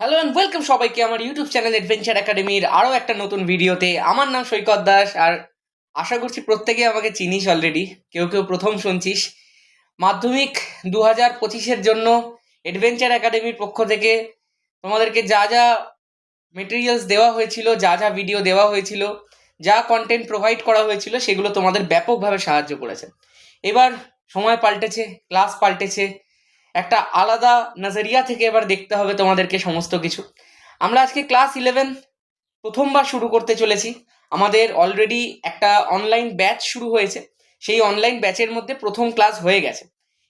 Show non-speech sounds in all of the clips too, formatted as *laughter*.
Hello and welcome সবাইকে আমার YouTube channel adventure একাডেমির আরও একটা নতুন ভিডিওতে। আমার নাম সৈকত দাস আর আশা করছি প্রত্যেকে আমাকে চিনিস অলরেডি কেউ কেউ প্রথম শুনছিস। মাধ্যমিক দু হাজার পঁচিশের জন্য অ্যাডভেঞ্চার একাডেমির পক্ষ থেকে তোমাদেরকে যা যা মেটেরিয়ালস দেওয়া হয়েছিল, যা যা ভিডিও দেওয়া হয়েছিল, যা কন্টেন্ট প্রোভাইড করা হয়েছিল, সেগুলো তোমাদের ব্যাপকভাবে সাহায্য করেছে। এবার সময় পাল্টেছে ক্লাস পাল্টেছে একটা আলাদা নজরিয়া থেকে এবার দেখতে হবে তোমাদেরকে সমস্ত কিছু। আমরা আজকে ক্লাস ইলেভেন প্রথমবার শুরু করতে চলেছি। আমাদের অলরেডি একটা অনলাইন ব্যাচ শুরু হয়েছে। সেই অনলাইন ব্যাচের মধ্যে প্রথম ক্লাস হয়ে গেছে।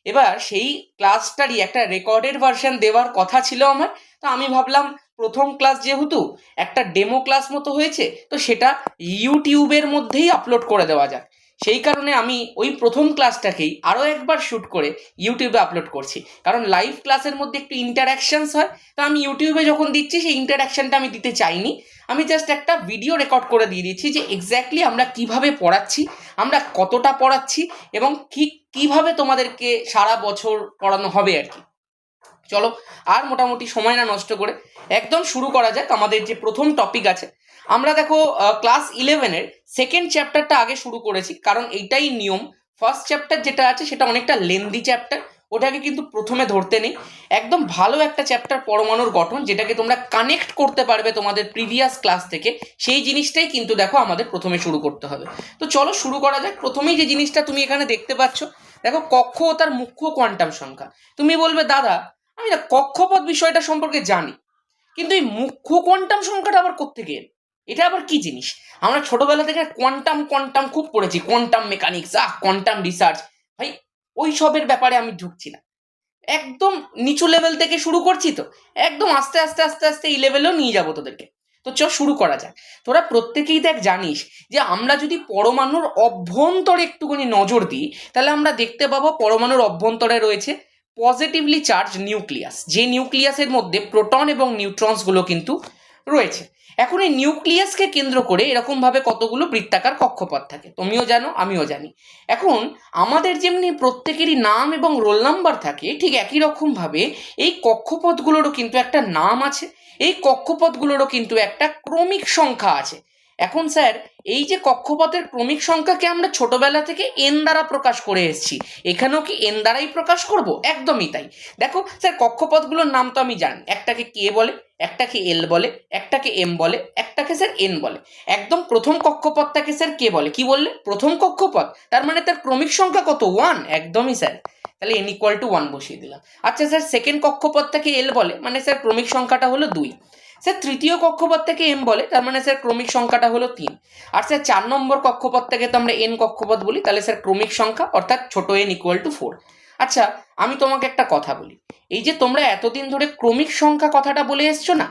এবার সেই ক্লাসটারই একটা রেকর্ডেড ভার্সন দেওয়ার কথা ছিল আমার। তো আমি ভাবলাম, প্রথম ক্লাস যেহেতু একটা ডেমো ক্লাস মতো হয়েছে, তো সেটা ইউটিউবের মধ্যেই আপলোড করে দেওয়া যাক। সেই কারণে আমি ওই প্রথম ক্লাসটাকেই আরও একবার শ্যুট করে ইউটিউবে আপলোড করছি। কারণ লাইভ ক্লাসের মধ্যে একটু ইন্টারাকশানস হয়, তো আমি ইউটিউবে যখন দিচ্ছি, সেই ইন্টারাকশানটা আমি দিতে চাইনি। আমি জাস্ট একটা ভিডিও রেকর্ড করে দিয়ে দিচ্ছি যে এক্স্যাক্টলি আমরা কীভাবে পড়াচ্ছি, আমরা কতটা পড়াচ্ছি এবং ঠিক কীভাবে তোমাদেরকে সারা বছর পড়ানো হবে আর কি। চলো, আর মোটামুটি সময় না নষ্ট করে একদম শুরু করা যাক। আমাদের যে প্রথম টপিক আছে আমরা দেখো ক্লাস ইলেভেনের সেকেন্ড চ্যাপ্টারটা আগে শুরু করেছি, কারণ এইটাই নিয়ম। ফার্স্ট চ্যাপ্টার যেটা আছে, সেটা অনেকটা লেন্দি চ্যাপ্টার ওটাকে কিন্তু প্রথমে ধরতে নেই। একদম ভালো একটা চ্যাপ্টার পরমাণুর গঠন, যেটাকে তোমরা কানেক্ট করতে পারবে তোমাদের প্রিভিয়াস ক্লাস থেকে, সেই জিনিসটাই কিন্তু দেখো আমাদের প্রথমে শুরু করতে হবে। তো চলো শুরু করা যাক। প্রথমেই যে জিনিসটা তুমি এখানে দেখতে পাচ্ছ, দেখো কক্ষ ও তার মুখ্য কোয়ান্টাম সংখ্যা। তুমি বলবে, দাদা, আমি না কক্ষপথ বিষয়টা সম্পর্কে জানি, কিন্তু এই মুখ্য কোয়ান্টাম সংখ্যাটা আবার কোত্থেকে এলো? এটা আবার কি জিনিস? আমরা ছোটবেলা থেকে কোয়ান্টাম কোয়ান্টাম খুব পড়েছি। Quantum mechanics ah quantum research ভাই, ওই সবের ব্যাপারে আমি ঢুকছি না। একদম নিচু লেভেল থেকে শুরু করছি তো। একদম আস্তে আস্তে আস্তে আস্তে এই লেভেলেও নিয়ে যাব তোদেরকে। তো চ শুরু করা যাক। তোরা প্রত্যেকেই দেখ জানিস যে আমরা যদি পরমাণুর অভ্যন্তরে একটুখানি নজর দিই, তাহলে আমরা দেখতে পাবো পরমাণুর অভ্যন্তরে রয়েছে পজিটিভলি চার্জ নিউক্লিয়াস যে নিউক্লিয়াসের মধ্যে প্রোটন এবং নিউট্রনসগুলো কিন্তু রয়েছে। এখন এই নিউক্লিয়াসকে কেন্দ্র করে এরকমভাবে কতগুলো বৃত্তাকার কক্ষপথ থাকে? তুমিও জানো, আমিও জানি। এখন আমাদের যেমনি প্রত্যেকেরই নাম এবং রোল নাম্বার থাকে, ঠিক একই রকমভাবে এই কক্ষপথগুলোরও কিন্তু একটা নাম আছে। এই কক্ষপথগুলোরও কিন্তু একটা ক্রমিক সংখ্যা আছে। এখন স্যার, এই যে কক্ষপথের ক্রমিক সংখ্যাকে আমরা ছোটবেলা থেকে এন দ্বারা প্রকাশ করে এসেছি, এখানেও কি এন দ্বারাই প্রকাশ করব? একদমই তাই। দেখো, স্যার, কক্ষপথগুলোর নাম তো আমি জানি। একটাকে কে বলে, একটাকে এল বলে, একটাকে এম বলে, একটাকে স্যার এন বলে। একদম প্রথম কক্ষপথটাকে স্যার কে বলে। কি বললে? প্রথম কক্ষপথ। তার মানে তার ক্রমিক সংখ্যা কত? ওয়ান একদমই স্যার। তাহলে এন ইকুয়াল টু ওয়ান বসিয়ে দিলাম। আচ্ছা স্যার সেকেন্ড কক্ষপথটাকে এল বলে। মানে স্যার, ক্রমিক সংখ্যাটা হলো দুই। স্যার, তৃতীয় কক্ষপথ থেকে এম বলে, তার মানে স্যার ক্রমিক সংখ্যাটা হলো তিন। আর স্যার, চার নম্বর কক্ষপথ থেকে তো আমরা এন কক্ষপথ বলি, তাহলে স্যার ক্রমিক সংখ্যা, অর্থাৎ ছোট এন ইকুয়াল টু ফোর আচ্ছা আমি তোমাকে একটা কথা বলি। এই যে তোমরা এতদিন ধরে ক্রমিক সংখ্যা কথাটা বলে এসছো না,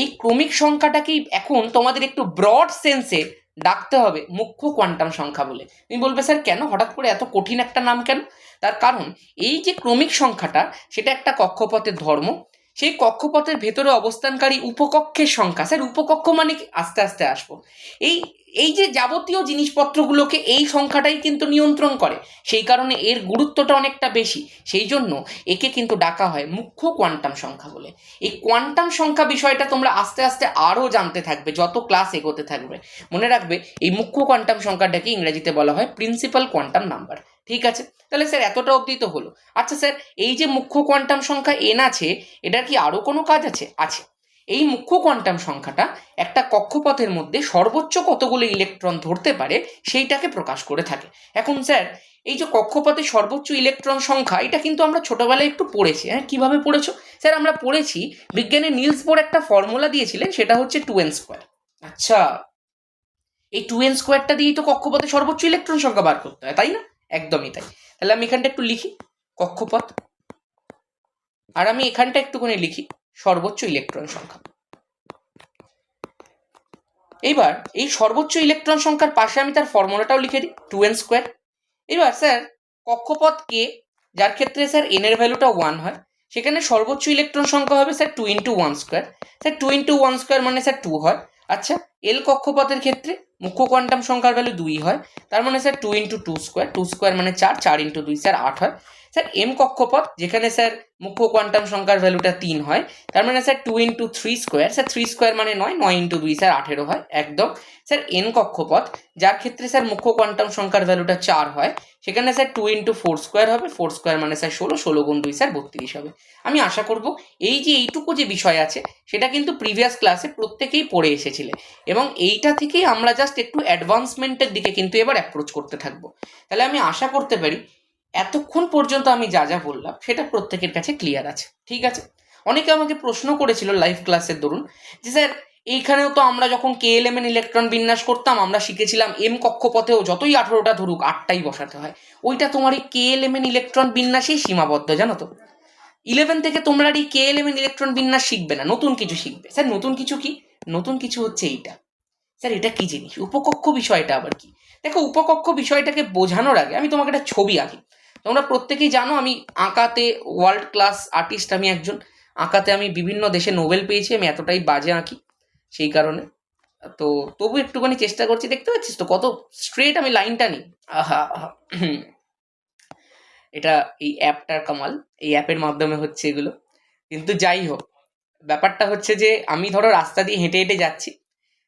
এই ক্রমিক সংখ্যাটাকেই এখন তোমাদের একটু ব্রড সেন্সে ডাকতে হবে মুখ্য কোয়ান্টাম সংখ্যা বলে। তুমি বলবে, স্যার, কেন? হঠাৎ করে এত কঠিন একটা নাম কেন? তার কারণ, এই যে ক্রমিক সংখ্যাটা, সেটা একটা কক্ষপথের ধর্ম সেই কক্ষপথের ভেতরে অবস্থানকারী উপকক্ষের সংখ্যা। স্যার, উপকক্ষ মানে আস্তে আস্তে আসব। এই এই যে যাবতীয় জিনিসপত্রগুলোকে এই সংখ্যাটাই কিন্তু নিয়ন্ত্রণ করে। সেই কারণে এর গুরুত্বটা অনেকটা বেশি। সেই জন্য একে কিন্তু ডাকা হয় মুখ্য কোয়ান্টাম সংখ্যা বলে। এই কোয়ান্টাম সংখ্যা বিষয়টা তোমরা আস্তে আস্তে আরও জানতে থাকবে, যত ক্লাস এগোতে থাকবে। মনে রাখবে, এই মুখ্য কোয়ান্টাম সংখ্যাটাকে ইংরেজিতে বলা হয় প্রিন্সিপাল কোয়ান্টাম নাম্বার। ঠিক আছে? তাহলে স্যার এতটা অবধি তো হলো। আচ্ছা স্যার এই যে মুখ্য কোয়ান্টাম সংখ্যা এন আছে, এটার কি আরও কোনো কাজ আছে? আছে। এই মুখ্য কোয়ান্টাম সংখ্যাটা একটা কক্ষপথের মধ্যে সর্বোচ্চ কতগুলো ইলেকট্রন ধরতে পারে, সেইটাকে প্রকাশ করে থাকে। এখন স্যার এই যে কক্ষপথে সর্বোচ্চ ইলেকট্রন সংখ্যা, এটা কিন্তু আমরা ছোটবেলায় একটু পড়েছি। হ্যাঁ কীভাবে পড়েছো? স্যার আমরা পড়েছি বিজ্ঞানের নিলস বোর একটা ফর্মুলা দিয়েছিলেন, সেটা হচ্ছে টু এন স্কোয়ার আচ্ছা এই টু এন স্কোয়ারটা দিয়েই তো কক্ষপথে সর্বোচ্চ ইলেকট্রন সংখ্যা বার করতে হয়, তাই না? একদমই তাই। তাহলে আমি এখানটা একটু লিখি, কক্ষপথ। আর আমি এখানটা একটুখানি লিখি, সর্বোচ্চ ইলেকট্রন সংখ্যা। এইবার এই সর্বোচ্চ ইলেকট্রন সংখ্যার পাশে আমি তার ফর্মুলাটাও লিখে দিই, টু এন স্কোয়ার। এবার স্যার, কক্ষপথ কে, যার ক্ষেত্রে স্যার এন এর ভ্যালুটা ওয়ান হয়, সেখানে সর্বোচ্চ ইলেকট্রন সংখ্যা হবে sir two into one square. Sir two into one square মানে স্যার টু হয়। আচ্ছা এল কক্ষপথের ক্ষেত্রে মুখ্য কোয়ান্টাম সংখ্যার ভ্যালু দুই হয়। তার মানে sir two into two square two square মানে চার চার ইন্টু দুই স্যার আট হয়। স্যার এম কক্ষপথ, যেখানে স্যার মুখ্য কোয়ান্টাম সংখ্যার ভ্যালুটা তিন হয়, তার মানে sir two into three square sir three square মানে নয় নয় ইন্টু দুই, স্যার আঠেরো হয়, একদম। স্যার এন কক্ষপথ, যার ক্ষেত্রে স্যার মুখ্য কোয়ান্টাম সংখ্যার ভ্যালুটা চার হয়, সেখানে sir two into four square হবে ফোর স্কোয়ার মানে স্যার ষোলো ষোলো গুণ দুই, স্যার বত্রিশ হবে। আমি আশা করব এই যে এইটুকু যে বিষয় আছে, সেটা কিন্তু প্রিভিয়াস ক্লাসে প্রত্যেকেই পড়ে এসেছিলে, এবং এইটা থেকেই আমরা জাস্ট একটু অ্যাডভান্সমেন্টের দিকে কিন্তু এবার অ্যাপ্রোচ করতে থাকব। তাহলে আমি আশা করতে পারি এতক্ষণ পর্যন্ত আমি যা যা বললাম, সেটা প্রত্যেকের কাছে ক্লিয়ার আছে, ঠিক আছে? অনেকে আমাকে প্রশ্ন করেছিল লাইভ ক্লাসের দরুন যে, স্যার, এইখানেও তো আমরা যখন K L M N electron বিন্যাস করতাম, আমরা শিখেছিলাম এম কক্ষপথেও যতই আঠেরোটা ধরুক, আটটাই বসাতে হয়। ওইটা তোমার এই K L M N electron বিন্যাসেই সীমাবদ্ধ, জানো তো? ইলেভেন থেকে তোমরা এই K L M N electron বিন্যাস শিখবে না, নতুন কিছু শিখবে। স্যার, নতুন কিছু কি? নতুন কিছু হচ্ছে এইটা। স্যার, এটা কি জিনিস? উপকক্ষ বিষয়টা আবার কি? দেখো, উপকক্ষ বিষয়টাকে বোঝানোর আগে আমি তোমাকে একটা ছবি আঁকি। তোমরা প্রত্যেকেই জানো আমি আঁকাতে ওয়ার্ল্ড ক্লাস আর্টিস্ট আমি একজন। আঁকাতে আমি বিভিন্ন দেশে নোবেল পেয়েছি, আমি এতটাই বাজে আঁকি সেই কারণে। তো তবু একটুখানি চেষ্টা করছি, দেখতে পাচ্ছিস তো কত স্ট্রেট আমি লাইনটা নিই। আহা। *clears throat* এটা এই অ্যাপটার কামাল, এই অ্যাপের মাধ্যমে হচ্ছে এগুলো। কিন্তু যাই হোক, ব্যাপারটা হচ্ছে যে আমি ধরো রাস্তা দিয়ে হেঁটে হেঁটে যাচ্ছি,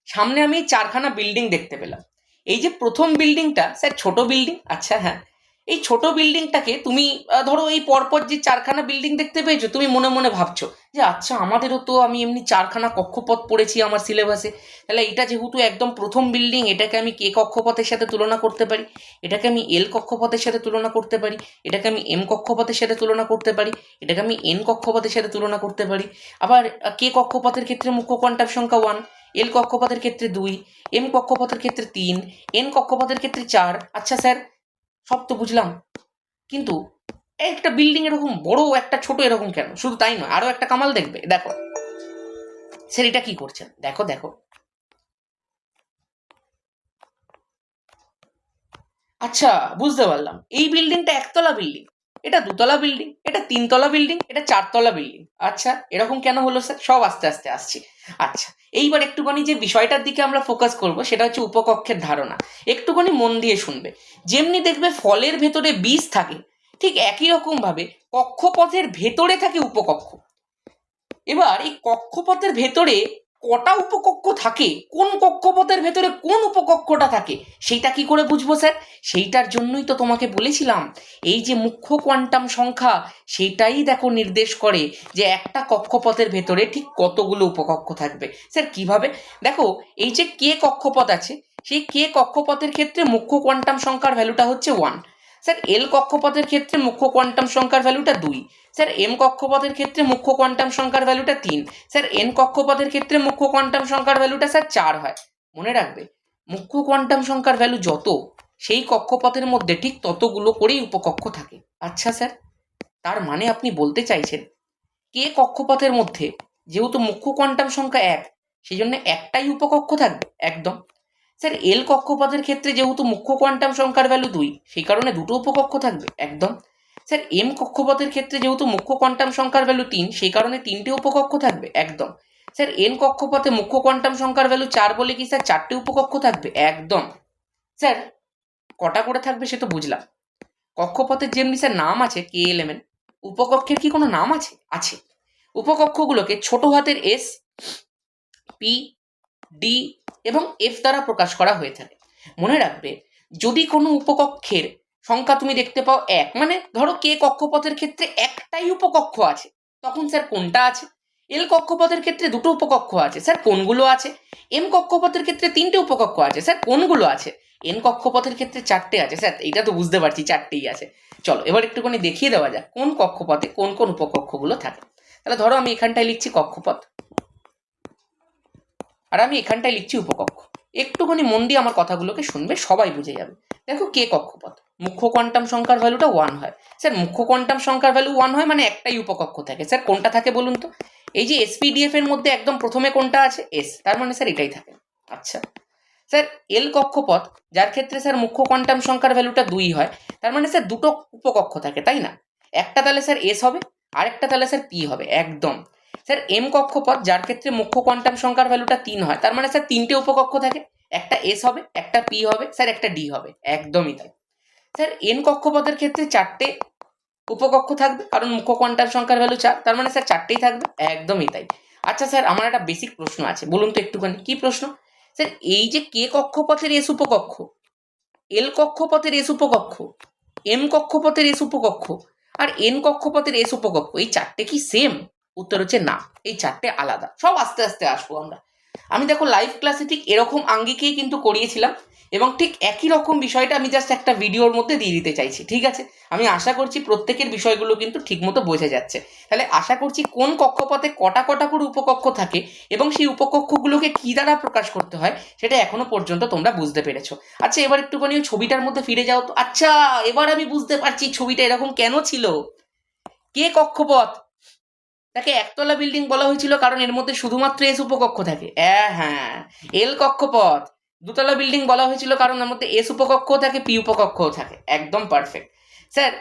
সামনে আমি চারখানা বিল্ডিং দেখতে পেলাম। এই যে প্রথম বিল্ডিংটা স্যার ছোট বিল্ডিং আচ্ছা হ্যাঁ। এই ছোট বিল্ডিংটাকে তুমি ধরো এই পরপর যে চারখানা বিল্ডিং দেখতে পেয়েছ, তুমি মনে মনে ভাবছ যে আচ্ছা আমাদেরও তো আমি এমনি চারখানা কক্ষপথ পড়েছি আমার সিলেবাসে। তাহলে এটা যেহেতু একদম প্রথম বিল্ডিং, এটাকে আমি কে কক্ষপথের সাথে তুলনা করতে পারি? এটাকে আমি এল কক্ষপথের সাথে তুলনা করতে পারি? এটাকে আমি এম কক্ষপথের সাথে তুলনা করতে পারি? এটাকে আমি এন কক্ষপথের সাথে তুলনা করতে পারি? আবার কে কক্ষপথের ক্ষেত্রে মুখ্য কোয়ান্টাম সংখ্যা ওয়ান, এল কক্ষপথের ক্ষেত্রে দুই, এম কক্ষপথের ক্ষেত্রে তিন, এন কক্ষপথের ক্ষেত্রে চার। আচ্ছা স্যার সব তো বুঝলাম। কিন্তু একটা বিল্ডিং এরকম বড়, একটা ছোট এরকম কেন? শুধু তাই নয়, আরও একটা কামাল দেখবে। দেখো। স্যার এটা কি করছেন দেখো দেখো। আচ্ছা বুঝতে পারলাম। এই বিল্ডিংটা একতলা বিল্ডিং এটা দুতলা বিল্ডিং এটা তিনতলা বিল্ডিং এটা চারতলা বিল্ডিং আচ্ছা এরকম কেন হলো স্যার সব আস্তে আস্তে আসছি। আচ্ছা এইবার একটুখানি যে বিষয়টার দিকে আমরা ফোকাস করব, সেটা হচ্ছে উপকক্ষের ধারণা। একটুখানি মন দিয়ে শুনবে। যেমনি দেখবে ফলের ভেতরে বীজ থাকে, ঠিক একই রকমভাবে কক্ষপথের ভেতরে থাকে উপকক্ষ। এবার এই কক্ষপথের ভেতরে কটা উপকক্ষ থাকে? কোন কক্ষপথের ভেতরে কোন উপকক্ষটা থাকে? সেইটা কি করে বুঝব স্যার? সেইটার জন্যই তো তোমাকে বলেছিলাম। এই যে মুখ্য কোয়ান্টাম সংখ্যা, সেইটাই দেখো নির্দেশ করে যে একটা কক্ষপথের ভেতরে ঠিক কতগুলো উপকক্ষ থাকবে। স্যার, কীভাবে? দেখো, এই যে কে কক্ষপথ আছে, সেই কে কক্ষপথের ক্ষেত্রে মুখ্য কোয়ান্টাম সংখ্যার ভ্যালুটা হচ্ছে ওয়ান স্যার এল কক্ষপথের ক্ষেত্রে মুখ্য কোয়ান্টাম সংখ্যার ভ্যালুটা দুই। স্যার এম কক্ষপথের ক্ষেত্রে মুখ্য কোয়ান্টাম সংখ্যার ভ্যালুটা তিন। স্যার এন কক্ষপথের ক্ষেত্রে মুখ্য কোয়ান্টাম সংখ্যার ভ্যালুটা স্যার চার হয়। মনে রাখবে, মুখ্য কোয়ান্টাম সংখ্যার ভ্যালু যত, সেই কক্ষপথের মধ্যে ঠিক ততগুলো করেই উপকক্ষ থাকে। আচ্ছা স্যার, তার মানে আপনি বলতে চাইছেন কে কক্ষপথের মধ্যে যেহেতু মুখ্য কোয়ান্টাম সংখ্যা এক সেই জন্য একটাই উপকক্ষ থাকবে, একদম। স্যার এল কক্ষপথের ক্ষেত্রে যেহেতু মুখ্য কোয়ান্টাম সংখ্যার ভ্যালু দুই, সেই কারণে দুটো উপকক্ষ থাকবে, একদম। স্যার এম কক্ষপথের ক্ষেত্রে যেহেতু মুখ্য কোয়ান্টাম সংখ্যার ভ্যালু তিন, সেই কারণে তিনটে উপকক্ষ থাকবে, একদম। স্যার এন কক্ষপথে মুখ্য কোয়ান্টাম সংখ্যার ভ্যালু চার বলে কি, স্যার, চারটে উপকক্ষ থাকবে, একদম। স্যার, কটা করে থাকবে সে তো বুঝলাম। কক্ষপথের যেমনি স্যার নাম আছে কে এলেমেন উপকক্ষের কি কোনো নাম আছে? আছে। উপকক্ষগুলোকে ছোট হাতের এস পি ডি এবং এফ দ্বারা প্রকাশ করা হয়ে থাকে। মনে রাখবে, যদি কোনো উপকক্ষের সংখ্যা তুমি দেখতে পাও এক মানে ধরো কে কক্ষপথের ক্ষেত্রে একটাই উপকক্ষ আছে, তখন স্যার কোনটা আছে? এল কক্ষপথের ক্ষেত্রে দুটো উপকক্ষ আছে, স্যার কোনগুলো আছে? এম কক্ষপথের ক্ষেত্রে তিনটে উপকক্ষ আছে, স্যার কোনগুলো আছে? এন কক্ষপথের ক্ষেত্রে চারটে আছে, স্যার এইটা তো বুঝতে পারছি চারটেই আছে। চলো, এবার একটুখানি দেখিয়ে দেওয়া যাক কোন কক্ষপথে কোন কোন উপকক্ষগুলো থাকে। তাহলে ধরো আমি এখানটায় লিখছি কক্ষপথ। আমি এখানটায় লিখছি উপকক্ষ। একটুখানি মন দিয়ে আমার কথাগুলোকে শুনবে, সবাই বুঝে যাবে। দেখো কে কক্ষপথ? মুখ্য কোয়ান্টাম সংখ্যার ভ্যালুটা ওয়ান হয়। স্যার, মুখ্য কোয়ান্টাম সংখ্যার ভ্যালু ওয়ান হয় মানে একটাই উপকক্ষ থাকে। স্যার, কোনটা থাকে বলুন তো? এই যে এসপিডিএফ এর মধ্যে একদম প্রথমে কোনটা আছে? এস তার মানে স্যার, এটাই থাকে। আচ্ছা। স্যার এল কক্ষপথ, যার ক্ষেত্রে স্যার মুখ্য কোয়ান্টাম সংখ্যার ভ্যালুটা দুই হয়, তার মানে স্যার দুটো উপকক্ষ থাকে, তাই না? একটা তাহলে স্যার এস হবে, আরেকটা তাহলে স্যার পি হবে, একদম। স্যার এম কক্ষপথ, যার ক্ষেত্রে মুখ্য কোয়ান্টাম সংখ্যার ভ্যালুটা তিন হয়, তার মানে স্যার তিনটে উপকক্ষ থাকে, একটা এস হবে, একটা পি হবে, স্যার একটা ডি হবে, একদমই তাই। স্যার এন কক্ষপথের ক্ষেত্রে চারটে উপকক্ষ থাকবে, কারণ মুখ্য কোয়ান্টাম সংখ্যার ভ্যালু চার, তার মানে স্যার চারটেই থাকবে, একদমই তাই। আচ্ছা স্যার, আমার একটা বেসিক প্রশ্ন আছে, বলুন তো একটুখানি, কি প্রশ্ন? স্যার, এই যে কে কক্ষপথের এস উপকক্ষ এল কক্ষপথের এস উপকক্ষ এম কক্ষপথের এস উপকক্ষ, আর এন কক্ষপথের এস উপকক্ষ, এই চারটে কি সেম উত্তর হচ্ছে না। এই চারটে আলাদা। সব আস্তে আস্তে আসব আমরা। আমি দেখো লাইভ ক্লাসে ঠিক এরকম আঙ্গিকেই কিন্তু করিয়েছিলাম এবং ঠিক একই রকম বিষয়টা আমি জাস্ট একটা ভিডিওর মধ্যে দিয়ে দিতে চাইছি, ঠিক আছে? আমি আশা করছি প্রত্যেকের বিষয়গুলো কিন্তু ঠিকমতো বোঝা যাচ্ছে। তাহলে আশা করছি কোন কক্ষপথে কটা কটা করে উপকক্ষ থাকে এবং সেই উপকক্ষগুলোকে কী দ্বারা প্রকাশ করতে হয় সেটা এখনও পর্যন্ত তোমরা বুঝতে পেরেছ। আচ্ছা এবার একটুখানি ছবিটার মধ্যে ফিরে যাও তো। আচ্ছা এবার আমি বুঝতে পারছি ছবিটা এরকম কেন ছিল? কে কক্ষপথ? তাকে একতলা বিল্ডিং বলা হয়েছিল কারণ এর মধ্যে শুধুমাত্র এস উপকক্ষ থাকে। হ্যাঁ হ্যাঁ। এল কক্ষপথ। দুতলা বিল্ডিং বলা হয়েছিল কারণ এর মধ্যে এস উপকক্ষও থাকে পি উপকক্ষও থাকে। একদম পারফেক্ট স্যার,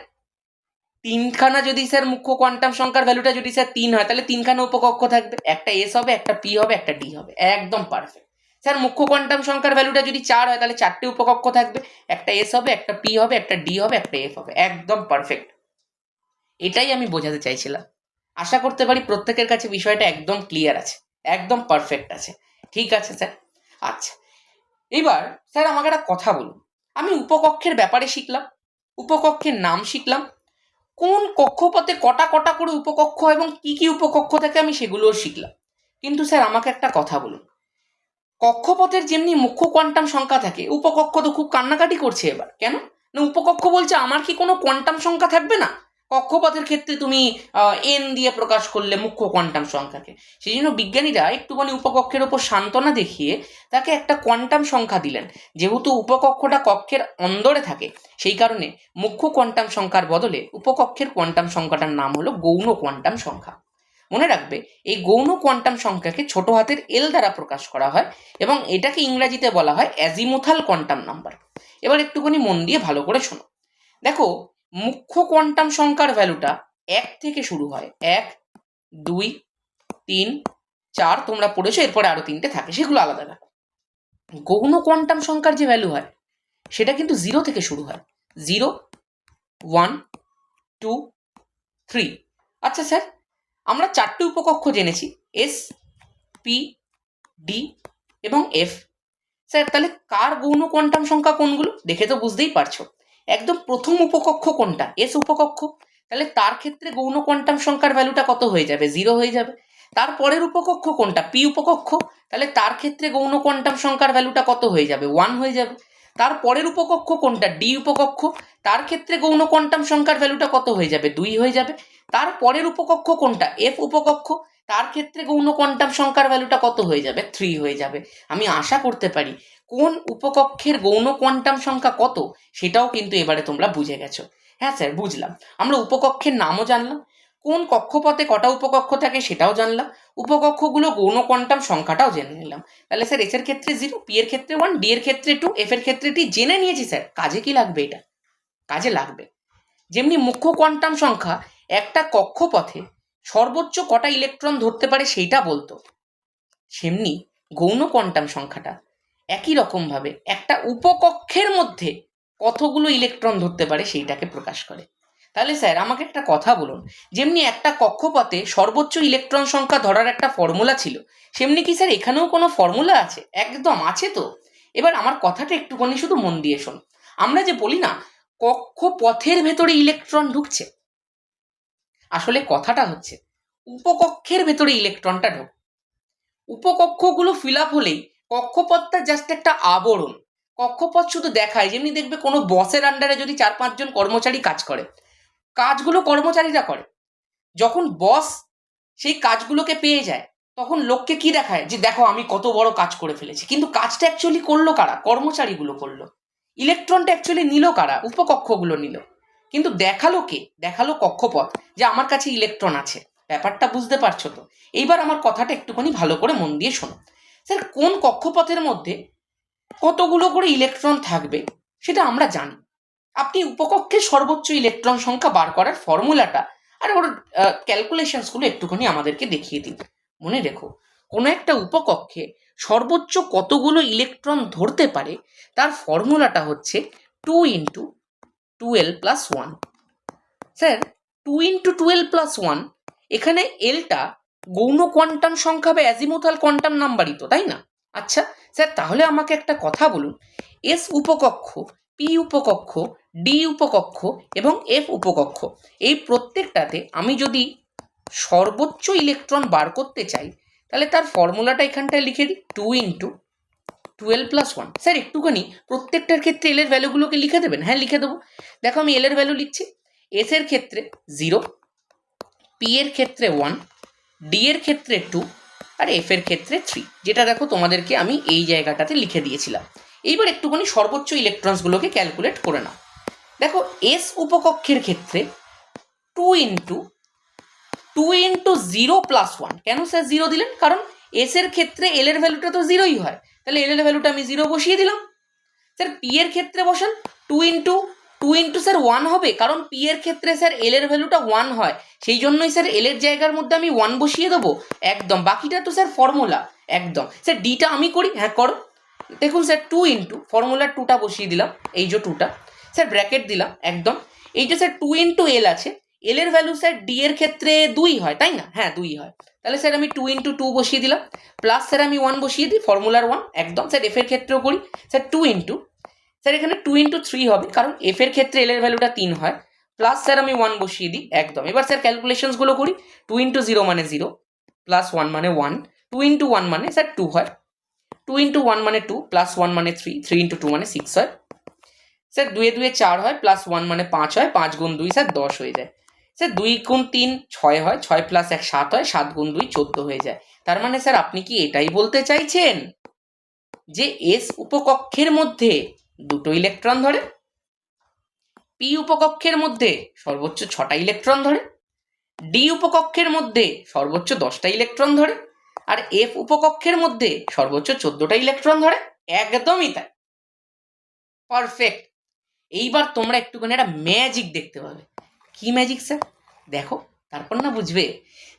তিনখানা যদি স্যার মুখ্য কোয়ান্টাম সংখ্যার ভ্যালুটা যদি স্যার তিন হয়, তাহলে তিনখানা উপকক্ষ থাকবে। একটা এস হবে, একটা পি হবে, একটা ডি হবে। একদম পারফেক্ট স্যার, মুখ্য কোয়ান্টাম সংখ্যার ভ্যালুটা যদি চার হয়, তাহলে চারটে উপকক্ষ থাকবে। একটা এস হবে, একটা পি হবে, একটা ডি হবে, একটা এফ হবে। একদম পারফেক্ট এটাই আমি বোঝাতে চাইছিলাম। আশা করতে পারি প্রত্যেকের কাছে বিষয়টা একদম ক্লিয়ার আছে, একদম পারফেক্ট আছে। ঠিক আছে স্যার আচ্ছা এবার স্যার আমাকে একটা কথা বলুন। আমি উপকক্ষের ব্যাপারে শিখলাম, উপকক্ষের নাম শিখলাম। কোন কক্ষপথে কটা কটা করে উপকক্ষ এবং কি কি উপকক্ষ থাকে আমি সেগুলোও শিখলাম। কিন্তু স্যার আমাকে একটা কথা বলুন। কক্ষপথের যেমনি মুখ্য কোয়ান্টাম সংখ্যা থাকে, উপকক্ষ তো খুব কান্নাকাটি করছে এবার। কেন? না, উপকক্ষ বলছে আমার কি কোনো কোয়ান্টাম সংখ্যা থাকবে না? কক্ষপথের ক্ষেত্রে তুমি এন দিয়ে প্রকাশ করলে মুখ্য কোয়ান্টাম সংখ্যাকে। সেই জন্য বিজ্ঞানীরা একটুখানি উপকক্ষের ওপর সান্ত্বনা দেখিয়ে তাকে একটা কোয়ান্টাম সংখ্যা দিলেন। যেহেতু উপকক্ষটা কক্ষের অন্দরে থাকে, সেই কারণে মুখ্য কোয়ান্টাম সংখ্যার বদলে উপকক্ষের কোয়ান্টাম সংখ্যাটার নাম হলো গৌণ কোয়ান্টাম সংখ্যা। মনে রাখবে, এই গৌণ কোয়ান্টাম সংখ্যাকে ছোট হাতের এল দ্বারা প্রকাশ করা হয় এবং এটাকে ইংরাজিতে বলা হয় অ্যাজিমুথাল কোয়ান্টাম নাম্বার এবার একটুখানি মন দিয়ে ভালো করে শোনো। দেখো মুখ্য কোয়ান্টাম সংখ্যার ভ্যালুটা এক থেকে শুরু হয়। এক, দুই, তিন, চার, তোমরা পড়েছো, এরপরে আরও তিনটে থাকে, সেগুলো আলাদা রাখো গৌণ কোয়ান্টাম সংখ্যার যে ভ্যালু হয়, সেটা কিন্তু জিরো থেকে শুরু হয়। Zero, one, two, three. আচ্ছা স্যার, আমরা চারটে উপকক্ষ জেনেছি, এস, পি, ডি এবং এফ। স্যার, তাহলে কার গৌণ কোয়ান্টাম সংখ্যা কোনগুলো? দেখে তো বুঝতেই পারছ। একদম প্রথম উপকক্ষ কোনটা? এস উপকক্ষ। তাহলে তার ক্ষেত্রে গৌণ কোয়ান্টাম সংখ্যার ভ্যালুটা কত হয়ে যাবে? জিরো হয়ে যাবে। তার পরের উপকক্ষ কোনটা? পি উপকক্ষ। তাহলে তার ক্ষেত্রে গৌণ কোয়ান্টাম সংখ্যার ভ্যালুটা কত হয়ে যাবে? ওয়ান হয়ে যাবে। তার পরের উপকক্ষ কোনটা? ডি উপকক্ষ। তার ক্ষেত্রে গৌণ কোয়ান্টাম সংখ্যার ভ্যালুটা কত হয়ে যাবে? দুই হয়ে যাবে। তার পরের উপকক্ষ কোনটা? এফ উপকক্ষ। তার ক্ষেত্রে গৌণ কোয়ান্টাম সংখ্যার ভ্যালুটা কত হয়ে যাবে? থ্রি হয়ে যাবে। আমি আশা করতে পারি কোন উপকক্ষের গৌণ কোয়ান্টাম সংখ্যা কত সেটাও কিন্তু এবারে তোমরা বুঝে গেছো। হ্যাঁ স্যার বুঝলাম। আমরা উপকক্ষের নামও জানলাম। কোন কক্ষপথে কটা উপকক্ষ থাকে সেটাও জানলাম। উপকক্ষগুলো গৌণ কোয়ান্টাম সংখ্যাটাও জেনে নিলাম। তাহলে স্যার এস এর ক্ষেত্রে জিরো পি এর ক্ষেত্রে ওয়ান ডি এর ক্ষেত্রে টু এফ এর ক্ষেত্রে টি জেনে নিয়েছি স্যার কাজে কি লাগবে এটা? কাজে লাগবে। যেমনি মুখ্য কোয়ান্টাম সংখ্যা একটা কক্ষপথে সর্বোচ্চ কটা ইলেকট্রন ধরতে পারে সেইটা বলতো। সেমনি গৌণ কোয়ান্টাম সংখ্যাটা একই রকমভাবে একটা উপকক্ষের মধ্যে কতগুলো ইলেকট্রন ধরতে পারে সেইটাকে প্রকাশ করে। তাহলে স্যার, আমাকে একটা কথা বলুন। যেমনি একটা কক্ষপথে সর্বোচ্চ ইলেকট্রন সংখ্যা ধরার একটা ফর্মুলা ছিল, সেমনি কি স্যার এখানেও কোনো ফর্মুলা আছে? একদম আছে তো। এবার আমার কথাটা একটুখানি শুধু মন দিয়ে শোন। আমরা যে বলি না, কক্ষপথের ভেতরে ইলেকট্রন ঢুকছে আসলে কথাটা হচ্ছে, উপকক্ষের ভেতরে ইলেকট্রনটা ঢোক। উপকক্ষগুলো ফিল আপ হলেই কক্ষপথটা জাস্ট একটা আবরণ। কক্ষপথ শুধু দেখায়, যেমনি দেখবে কোনো বসের আন্ডারে যদি চার পাঁচজন কর্মচারী কাজ করে, কাজগুলো কর্মচারীরা করে। যখন বস সেই কাজগুলোকে পেয়ে যায়, তখন লোককে কি দেখায়? যে দেখো, আমি কত বড় কাজ করে ফেলেছি। কিন্তু কাজটা অ্যাকচুয়ালি করল কারা? কর্মচারীগুলো করল। ইলেকট্রনটা অ্যাকচুয়ালি নিল কারা? উপকক্ষগুলো নিল। কিন্তু দেখাল কে? দেখাল কক্ষপথ, যে আমার কাছে ইলেকট্রন আছে। ব্যাপারটা বুঝতে পারছ তো? এইবার আমার কথাটা একটুখানি ভালো করে মন দিয়ে শোনো। স্যার, কোন কক্ষপথের মধ্যে কতগুলো করে ইলেকট্রন থাকবে, সেটা আমরা জানি। আপনি উপকক্ষের সর্বোচ্চ ইলেকট্রন সংখ্যা বার করার ফর্মুলাটা আর ওর ক্যালকুলেশনসগুলো একটুখানি আমাদেরকে দেখিয়ে দিন। মনে রেখো, কোনো একটা উপকক্ষে সর্বোচ্চ কতগুলো ইলেকট্রন ধরতে পারে, তার ফর্মুলাটা হচ্ছে two into twelve plus one sir two into twelve plus one এখানে এলটা গৌণ কোয়ান্টাম সংখ্যা বা অ্যাজিমুথাল কোয়ান্টাম নাম্বারই তো, তাই না? আচ্ছা স্যার, তাহলে আমাকে একটা কথা বলুন। এস উপকক্ষ পি উপকক্ষ ডি উপকক্ষ এবং এফ উপকক্ষ, এই প্রত্যেকটাতে আমি যদি সর্বোচ্চ ইলেকট্রন বার করতে চাই, তাহলে তার ফর্মুলাটা এখানটায় লিখে দিই। Two into twelve plus one sir, একটুখানি প্রত্যেকটার ক্ষেত্রে এলের ভ্যালুগুলোকে লিখে দেবেন? হ্যাঁ লিখে দেবো। দেখো, আমি এলের ভ্যালু লিখছি। এস এর ক্ষেত্রে জিরো পি এর ক্ষেত্রে ওয়ান ডি এর ক্ষেত্রে টু আর এফ এর ক্ষেত্রে থ্রি যেটা দেখো, তোমাদেরকে আমি এই জায়গাটাতে লিখে দিয়েছিলাম। এইবার একটুখানি সর্বোচ্চ ইলেকট্রনসগুলোকে ক্যালকুলেট করে নাও। দেখো এস উপকক্ষের ক্ষেত্রে two into two into zero plus one কেন স্যার জিরো দিলেন? কারণ এস এর ক্ষেত্রে এল এর ভ্যালুটা তো জিরোই হয়। তাহলে এল এর ভ্যালুটা আমি জিরো বসিয়ে দিলাম। স্যার পি এর ক্ষেত্রে বসান two into two into sir one হবে, কারণ পি এর ক্ষেত্রে স্যার এল এর ভ্যালুটা ওয়ান হয়। সেই জন্যই স্যার এল এর জায়গার মধ্যে আমি ওয়ান বসিয়ে দেবো। একদম। বাকিটা তো স্যার ফর্মুলা একদম। স্যার ডিটা আমি করি হ্যাঁ করো। দেখুন স্যার টু ইন্টু ফর্মুলার টুটা বসিয়ে দিলাম, এই যে টুটা স্যার ব্র্যাকেট দিলাম, একদম। এই যে স্যার টু ইন্টু এল আছে এল এর ভ্যালু স্যার ডি এর ক্ষেত্রে দুই হয়, তাই না? হ্যাঁ দুই হয়। তাহলে স্যার আমি টু ইন্টু টু বসিয়ে দিলাম। প্লাস স্যার আমি ওয়ান বসিয়ে দিই ফর্মুলার ওয়ান একদম স্যার এফ এর ক্ষেত্রেও করি। স্যার টু ইন্টু স্যার এখানে টু ইন্টু থ্রি হবে, কারণ এফ এর ক্ষেত্রে এল এর ভ্যালুটা তিন হয়। প্লাস স্যার আমি ওয়ান বসিয়ে দিই, একদম। এবার স্যার ক্যালকুলেশনসগুলো করি। টু ইন্টু জিরো মানে জিরো প্লাস ওয়ান মানে ওয়ান টু ইন্টু ওয়ান মানে স্যার টু হয়। টু ইন্টু ওয়ান মানে টু প্লাস ওয়ান মানে থ্রি থ্রি ইন্টু টু মানে সিক্স হয়। স্যার দুয়ে দুয়ে চার হয় প্লাস ওয়ান মানে পাঁচ হয়, পাঁচ গুণ দুই স্যার দশ হয়ে যায়। স্যার, দুই গুণ তিন ছয় হয়, ছয় প্লাস এক সাত হয়, সাত গুণ দুই চোদ্দ হয়ে যায়। তার মানে স্যার, আপনি কি এটাই বলতে চাইছেন? যে এস উপকক্ষের মধ্যে দুটো ইলেকট্রন ধরে পি উপকক্ষের মধ্যে সর্বোচ্চ ছটা ইলেকট্রন ধরে ডি উপকক্ষের মধ্যে সর্বোচ্চ দশটা ইলেকট্রন ধরে, আর এফ উপকক্ষের মধ্যে সর্বোচ্চ চোদ্দটা ইলেকট্রন ধরে, একদমই তাই। পারফেক্ট এইবার তোমরা একটুখানি একটা ম্যাজিক দেখতে পাবে। কি ম্যাজিক স্যার দেখো, তারপর না বুঝবে।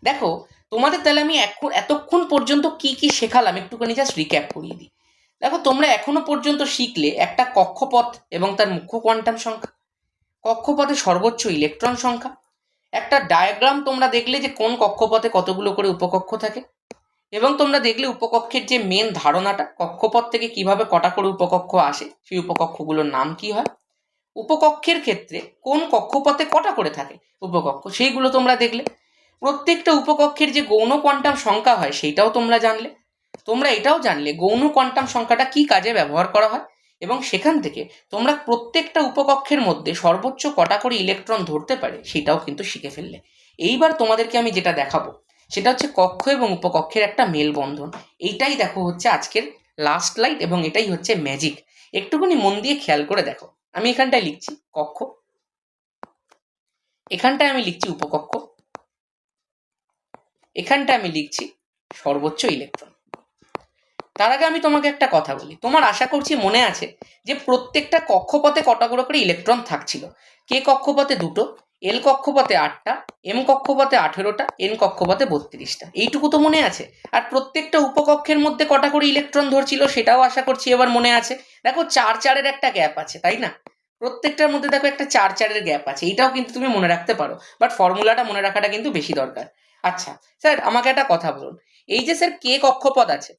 দেখো, তোমাদের তাহলে আমি এখন, এতক্ষণ পর্যন্ত কি কি শেখালাম, একটুখানি জাস্ট রিক্যাপ করিয়ে দিই। দেখো, তোমরা এখনও পর্যন্ত শিখলে একটা কক্ষপথ এবং তার মুখ্য কোয়ান্টাম সংখ্যা, কক্ষপথে সর্বোচ্চ ইলেকট্রন সংখ্যা, একটা ডায়াগ্রাম তোমরা দেখলে যে কোন কক্ষপথে কতগুলো করে উপকক্ষ থাকে, এবং তোমরা দেখলে উপকক্ষের যে মেন ধারণাটা, কক্ষপথ থেকে কীভাবে কটা করে উপকক্ষ আসে, সেই উপকক্ষগুলোর নাম কি হয়? উপকক্ষের ক্ষেত্রে কোন কক্ষপথে কটা করে থাকে? উপকক্ষ, সেইগুলো তোমরা দেখলে। প্রত্যেকটা উপকক্ষের যে গৌণ কোয়ান্টাম সংখ্যা হয়, সেইটাও তোমরা জানলে। তোমরা এটাও জানলে গৌণ কোয়ান্টাম সংখ্যাটা কি কাজে ব্যবহার করা হয় এবং সেখান থেকে তোমরা প্রত্যেকটা উপকক্ষের মধ্যে সর্বোচ্চ কটা করে ইলেকট্রন ধরতে পারে, সেটাও কিন্তু শিখে ফেললে। এইবার তোমাদেরকে আমি যেটা দেখাবো, সেটা হচ্ছে কক্ষ এবং উপকক্ষের একটা মেলবন্ধন। এইটাই দেখো হচ্ছে আজকের লাস্ট লাইট এবং এটাই হচ্ছে ম্যাজিক একটুখানি মন দিয়ে খেয়াল করে দেখো। আমি এখানটায় লিখছি, কক্ষ। এখানটায় আমি লিখছি উপকক্ষ। এখানটায় আমি লিখছি সর্বোচ্চ ইলেকট্রন। তার আগে আমি তোমাকে একটা কথা বলি। তোমার আশা করছি মনে আছে যে প্রত্যেকটা কক্ষপথে কটা করে ইলেকট্রন থাকছিল। কে কক্ষপথে দুটো? এল কক্ষপথে আটটা এম কক্ষপথে আঠেরোটা এন কক্ষপথে বত্রিশটা। এইটুকু তো মনে আছে। আর প্রত্যেকটা উপকক্ষের মধ্যে কটা করে ইলেকট্রন ধরছিল সেটাও আশা করছি এবার মনে আছে। দেখো চার চারের একটা গ্যাপ আছে, তাই না? প্রত্যেকটার মধ্যে দেখো একটা চার চারের গ্যাপ আছে। এইটাও কিন্তু তুমি মনে রাখতে পারো। বাট ফর্মুলাটা মনে রাখাটা কিন্তু বেশি দরকার। আচ্ছা স্যার, আমাকে একটা কথা বলুন। এই যে, স্যার কে কক্ষপথ আছে,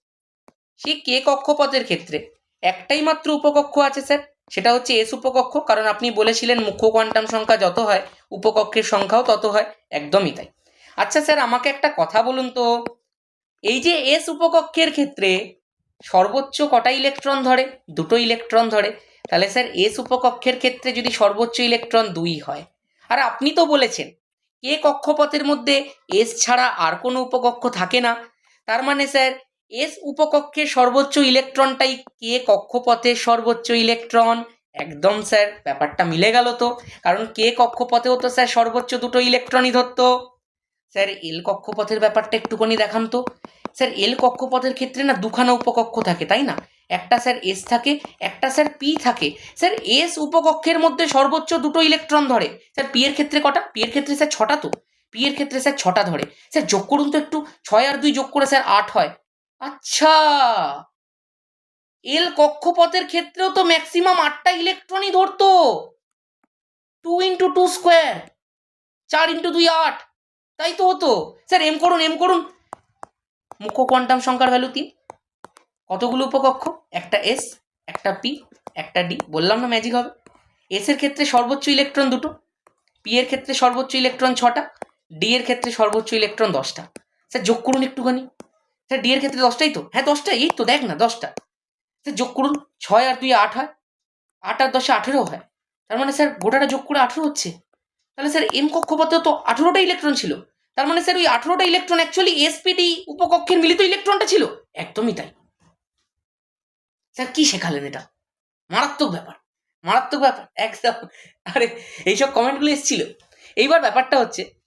সেই কে কক্ষপথের ক্ষেত্রে একটাই মাত্র উপকক্ষ আছে, স্যার? সেটা হচ্ছে এস উপকক্ষ, কারণ আপনি বলেছিলেন মুখ্য কোয়ান্টাম সংখ্যা যত হয়, উপকক্ষের সংখ্যাও তত হয়, একদমই তাই। আচ্ছা স্যার, আমাকে একটা কথা বলুন তো। এই যে এস উপকক্ষের ক্ষেত্রে সর্বোচ্চ কটা ইলেকট্রন ধরে? দুটো ইলেকট্রন ধরে। তাহলে স্যার, এস উপকক্ষের ক্ষেত্রে যদি সর্বোচ্চ ইলেকট্রন দুই হয়, আর আপনি তো বলেছেন, এ কক্ষপথের মধ্যে এস ছাড়া আর কোনো উপকক্ষ থাকে না। তার মানে স্যার এস উপকক্ষের সর্বোচ্চ ইলেকট্রনটাই কে কক্ষপথে সর্বোচ্চ ইলেকট্রন? একদম স্যার, ব্যাপারটা মিলে গেল তো। কারণ কে কক্ষপথেও তো স্যার সর্বোচ্চ দুটো ইলেকট্রনই ধরতো। স্যার, এল কক্ষপথের ব্যাপারটা একটুখানি দেখান তো। স্যার, এল কক্ষপথের ক্ষেত্রে না দুখানা উপকক্ষ থাকে, তাই না? একটা স্যার এস থাকে, একটা স্যার পি থাকে। স্যার, এস উপকক্ষের মধ্যে সর্বোচ্চ দুটো ইলেকট্রন ধরে। স্যার, পি এর ক্ষেত্রে কটা? পি এর ক্ষেত্রে স্যার ছটা তো। পি এর ক্ষেত্রে স্যার ছটা ধরে। স্যার, যোগ করুন তো একটু। ছয় আর দুই যোগ করে স্যার আট হয়। আচ্ছা। এল কক্ষপথের ক্ষেত্রেও তো ম্যাক্সিমাম আটটা ইলেকট্রনই ধরতো। টু ইন্টু টু স্কোয়ার চার ইন্টু দুই আট, তাই তো হতো। স্যার এম করুন এম করুন। মুখ্য কোয়ান্টাম সংখ্যার ভ্যালু তিন। কতগুলো উপকক্ষ? একটা এস একটা পি একটা ডি বললাম না ম্যাজিক হবে। এস এর ক্ষেত্রে সর্বোচ্চ ইলেকট্রন দুটো পি এর ক্ষেত্রে সর্বোচ্চ ইলেকট্রন ছটা ডি এর ক্ষেত্রে সর্বোচ্চ ইলেকট্রন দশটা। স্যার, যোগ করুন একটুখানি। স্যার ডি এর ক্ষেত্রে দশটাই তো। হ্যাঁ দশটাই। এই তো দেখ না, দশটা। স্যার, যোগ করুন। ছয় আর দুই আট হয়। আট আর দশে আঠেরো হয়। তার মানে স্যার, গোটাটা যোগ করে আঠেরো হচ্ছে। তাহলে স্যার এম কক্ষপথে তো আঠেরোটা ইলেকট্রন ছিল। তার মানে স্যার, ওই আঠেরোটা ইলেকট্রন অ্যাকচুয়ালি এসপিডি উপকক্ষের মিলিত ইলেকট্রনটা ছিল। একদমই তাই। স্যার, কি শেখালেন এটা? মারাত্মক ব্যাপার। মারাত্মক ব্যাপার। একদম। আরে, এইসব কমেন্টগুলো এসেছিল। এইবার ব্যাপারটা হচ্ছে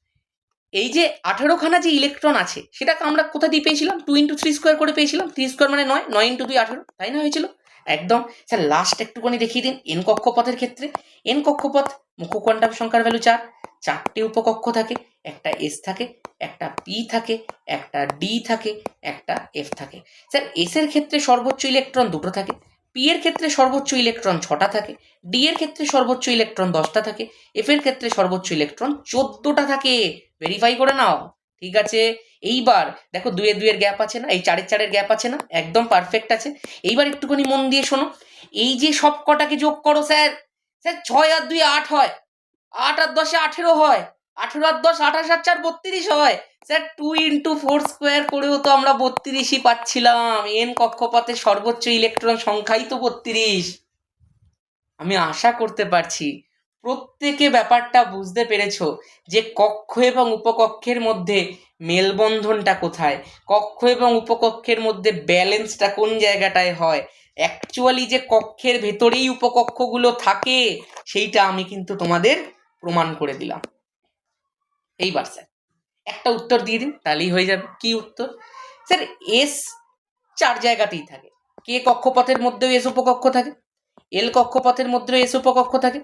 এই যে আঠেরোখানা যে ইলেকট্রন আছে, সেটাকে আমরা কোথা দিয়ে পেয়েছিলাম? টু ইন্টু থ্রি স্কোয়ার করে পেয়েছিলাম। থ্রি স্কোয়ার মানে নয় নয় ইন্টু দুই আঠারো, তাই না হয়েছিল? একদম। স্যার লাস্ট একটুখানি দেখিয়ে দিন এন কক্ষপথের ক্ষেত্রে। এন কক্ষপথ মুখ্য কোয়ান্টাম সংখ্যার ভ্যালু চার, চারটে উপকক্ষ থাকে, একটা এস থাকে, একটা পি থাকে, একটা ডি থাকে, একটা এফ থাকে। স্যার এস এর ক্ষেত্রে সর্বোচ্চ ইলেকট্রন দুটো থাকে পি এর ক্ষেত্রে সর্বোচ্চ ইলেকট্রন ছটা থাকে ডি এর ক্ষেত্রে সর্বোচ্চ ইলেকট্রন দশটা থাকে এফ এর ক্ষেত্রে সর্বোচ্চ ইলেকট্রন চোদ্দটা থাকে। ভেরিফাই করে নাও। ঠিক আছে? এইবার দেখো দুয়ে দুয়ের গ্যাপ আছে না? এই চারের চারের গ্যাপ আছে না? একদম পারফেক্ট আছে। এইবার একটুখানি মন দিয়ে শোনো। এই যে সব কটাকে যোগ করো, স্যার। স্যার, ছয় আর দুই আট হয়। আট আর দশে আঠেরো হয়। আঠেরো আর দশ, আঠাশ আর চার বত্রিশ হয়। Sir two into four square করেও তো আমরা বত্রিশই পাচ্ছিলাম। এন কক্ষপথে সর্বোচ্চ ইলেকট্রন সংখ্যাই তো বত্রিশ। আমি আশা করতে পারছি। প্রত্যেকে ব্যাপারটা বুঝতে পেরেছ যে কক্ষ এবং উপকক্ষের মধ্যে মেলবন্ধনটা কোথায়? কক্ষ এবং উপকক্ষের মধ্যে ব্যালেন্সটা কোন জায়গাটায় হয়? অ্যাকচুয়ালি যে কক্ষের ভেতরেই উপকক্ষগুলো থাকে, সেইটা আমি কিন্তু তোমাদের প্রমাণ করে দিলাম। এইবার স্যার, একটা উত্তর দিয়ে দিন, তাহলেই হয়ে যাবে। কি উত্তর? স্যার, এস চার জায়গাতেই থাকে। কে কক্ষপথের মধ্যেও এস উপকক্ষ থাকে, এল কক্ষপথের মধ্যেও এস উপকক্ষ থাকে।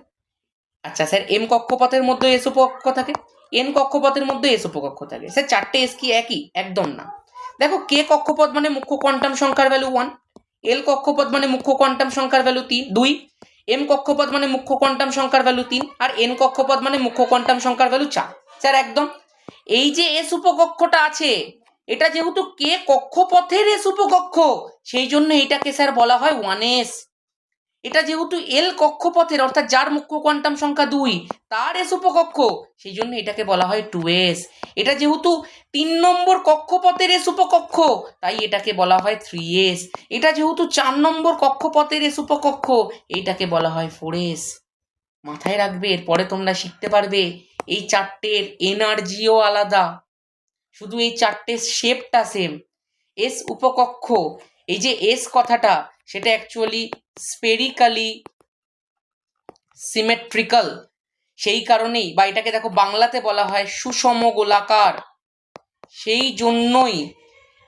আচ্ছা স্যার, এম কক্ষপথের মধ্যে এস উপকক্ষ থাকে, এন কক্ষপথের মধ্যে এস উপকক্ষ থাকে। স্যার, চারটে এস কি একই? একদম না। দেখো, কে কক্ষপথ মানে মুখ্য কোয়ান্টাম সংখ্যার ভ্যালু ওয়ান, এল কক্ষপথ মানে মুখ্য কোয়ান্টাম সংখ্যার ভ্যালু তিন, দুই, এম কক্ষপথ মানে মুখ্য কোয়ান্টাম সংখ্যার ভ্যালু তিন, আর এন কক্ষপথ মানে মুখ্য কোয়ান্টাম সংখ্যার ভ্যালু চার। স্যার, একদম। এই যে এস উপকক্ষটা আছে, এটা যেহেতু কে কক্ষপথের এস উপকক্ষ, সেই জন্য এটাকে স্যার বলা হয় ওয়ান এস। এটা যেহেতু এল কক্ষপথের, অর্থাৎ যার মুখ্য কোয়ান্টাম সংখ্যা দুই, তার এস উপকক্ষ, সেই জন্য এটাকে বলা হয় টু এস। এটা যেহেতু তিন নম্বর কক্ষপথের এস উপকক্ষ, তাই এটাকে বলা হয় থ্রি এস। এটা যেহেতু চার নম্বর কক্ষপথের এস উপকক্ষ এইটাকে বলা হয় ফোর এস। মাথায় রাখবে, এরপরে তোমরা শিখতে পারবে। এই চারটের এনার্জিও আলাদা। শুধু এই চারটে শেপটা সেম এস উপকক্ষ, এই যে এস কথাটা, সেটা অ্যাকচুয়ালি স্পেরিক্যালি সিমেট্রিক্যাল সেই কারণেই, বা এটাকে দেখো বাংলাতে বলা হয় সুষম গোলাকার। সেই জন্যই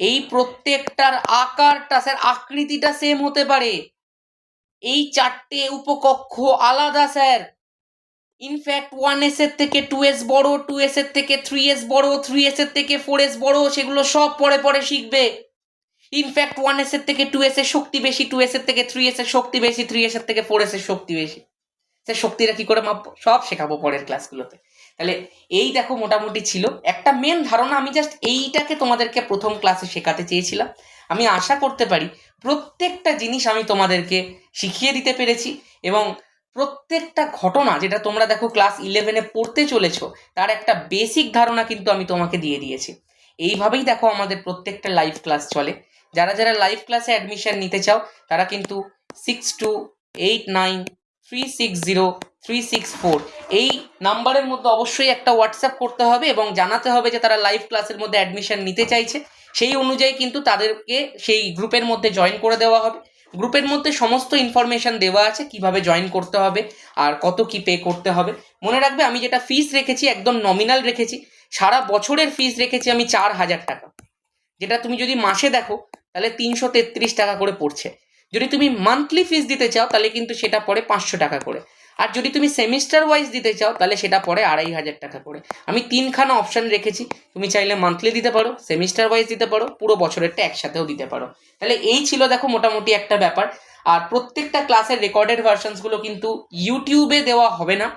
এই প্রত্যেকটার আকারটা স্যার আকৃতিটা সেম হতে পারে। এই চারটে উপকক্ষ আলাদা স্যার ইনফ্যাক্ট ওয়ান এস এর থেকে টু এস বড় টু এস এর থেকে থ্রি এস বড় থ্রি এস এর থেকে ফোর এস বড়, সেগুলো সব পরে পরে শিখবে। ইনফ্যাক্ট ওয়ান এস এর থেকে টু এস এর শক্তি বেশি টু এস এর থেকে থ্রি এস এর শক্তি বেশি থ্রি এস এর থেকে ফোর এস এর শক্তি বেশি। সে শক্তিটা কি করে মাপবো সব শেখাবো পরের ক্লাসগুলোতে তাহলে এই দেখো মোটামুটি ছিল। একটা মেন ধারণা, আমি জাস্ট এইটাকে তোমাদেরকে প্রথম ক্লাসে শেখাতে চেয়েছিলাম। আমি আশা করতে পারি প্রত্যেকটা জিনিস আমি তোমাদেরকে শিখিয়ে দিতে পেরেছি এবং প্রত্যেকটা ঘটনা যেটা তোমরা দেখো ক্লাস ইলেভেনে পড়তে চলেছো, তার একটা বেসিক ধারণা কিন্তু আমি তোমাকে দিয়ে দিয়েছি। এইভাবেই দেখো আমাদের প্রত্যেকটা লাইভ ক্লাস চলে। যারা যারা লাইভ ক্লাসে অ্যাডমিশন নিতে চাও, তারা কিন্তু six two eight nine three six zero three six four এই নাম্বারের মধ্যে অবশ্যই একটা হোয়াটসঅ্যাপ করতে হবে এবং জানাতে হবে যে তারা লাইভ ক্লাসের মধ্যে অ্যাডমিশন নিতে চাইছে। সেই অনুযায়ী কিন্তু তাদেরকে সেই গ্রুপের মধ্যে জয়েন করে দেওয়া হবে। গ্রুপের মধ্যে সমস্ত ইনফরমেশান দেওয়া আছে, কীভাবে জয়েন করতে হবে আর কত কি পে করতে হবে। মনে রাখবে, আমি যেটা ফিস রেখেছি, একদম নমিনাল রেখেছি, সারা বছরের ফিস রেখেছি আমি চার হাজার টাকা। যেটা তুমি যদি মাসে দেখো, তাহলে তিনশো তেত্রিশ টাকা করে পড়ছে। যদি তুমি মান্থলি ফিস দিতে চাও, তাহলে কিন্তু সেটা পড়ে পাঁচশো টাকা করে। আর যদি তুমি সেমিস্টার ওয়াইজ দিতে চাও, তাহলে সেটা পড়ে আড়াই হাজার টাকা করে। আমি তিনখানা অপশান রেখেছি। তুমি চাইলে মান্থলি দিতে পারো সেমিস্টার ওয়াইজ দিতে পারো, পুরো বছরেরটা একসাথেও দিতে পারো। তাহলে এই ছিল দেখো মোটামুটি একটা ব্যাপার। আর প্রত্যেকটা ক্লাসের রেকর্ডেড ভার্সনসগুলো কিন্তু ইউটিউবে দেওয়া হবে না।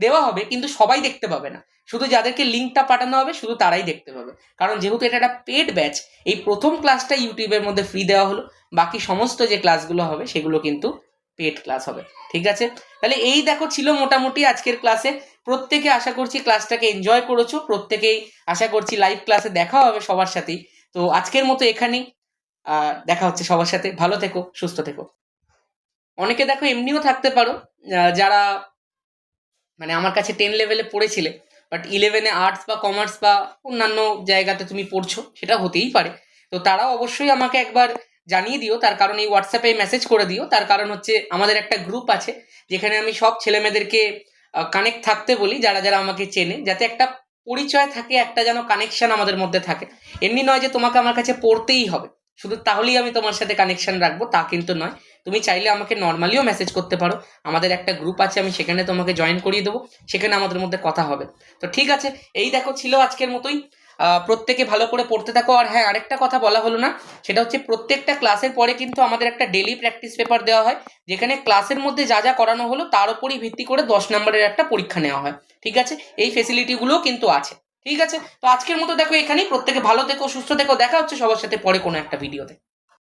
দেওয়া হবে, কিন্তু সবাই দেখতে পাবে না। শুধু যাদেরকে লিঙ্কটা পাঠানো হবে, শুধু তারাই দেখতে পাবে। কারণ যেহেতু এটা একটা পেড ব্যাচ এই প্রথম ক্লাসটা ইউটিউবের মধ্যে ফ্রি দেওয়া হলো। বাকি সমস্ত যে ক্লাসগুলো হবে, সেগুলো কিন্তু পেড ক্লাস হবে, ঠিক আছে? তাহলে এই দেখো ছিল মোটামুটি আজকের ক্লাসে প্রত্যেকে আশা করছি ক্লাসটাকে এনজয় করেছ, প্রত্যেকেই আশা করছি লাইভ ক্লাসে দেখা হবে সবার সাথেই। তো আজকের মতো এখানেই দেখা হচ্ছে সবার সাথে। ভালো থেকো, সুস্থ থেকো। অনেকে দেখো এমনিও থাকতে পারো যারা মানে আমার কাছে টেন লেভেলে পড়েছিলে বাট ইলেভেনে আর্টস বা কমার্স বা অন্যান্য জায়গাতে তুমি পড়ছো, সেটা হতেই পারে। তো তারাও অবশ্যই আমাকে একবার জানিয়ে দিও। তার কারণ এই হোয়াটসঅ্যাপে মেসেজ করে দিও। তার কারণ হচ্ছে আমাদের একটা গ্রুপ আছে, যেখানে আমি সব ছেলেমেয়েদেরকে কানেক্ট থাকতে বলি, যারা যারা আমাকে চেনে, যাতে একটা পরিচয় থাকে, একটা যেন কানেকশন আমাদের মধ্যে থাকে। এমনি নয় যে তোমাকে আমার কাছে পড়তেই হবে। শুধু তাহলেই আমি তোমার সাথে কানেকশন রাখব, তা কিন্তু নয়। তুমি চাইলে আমাকে নর্মালিও মেসেজ করতে পারো। আমাদের একটা গ্রুপ আছে, আমি সেখানে তোমাকে জয়েন করিয়ে দেবো। সেখানে আমাদের মধ্যে কথা হবে। তো ঠিক আছে, এই দেখো ছিল আজকের মতোই। প্রত্যেকে ভালো করে পড়তে থাকো। আর হ্যাঁ আরেকটা কথা বলা হলো না, সেটা হচ্ছে প্রত্যেকটা ক্লাসের পরে কিন্তু আমাদের একটা ডেলি প্র্যাকটিস পেপার দেওয়া হয়, যেখানে ক্লাসের মধ্যে যা যা করানো হলো, তার উপরই ভিত্তি করে দশ নম্বরের একটা পরীক্ষা নেওয়া হয়। ঠিক আছে? এই ফেসিলিটিগুলোও কিন্তু আছে। ঠিক আছে? তো আজকের মতো দেখো এখানেই। প্রত্যেকে ভালো থেকো, সুস্থ থেকো। দেখা হচ্ছে সবার সাথে পরে কোনো একটা ভিডিওতে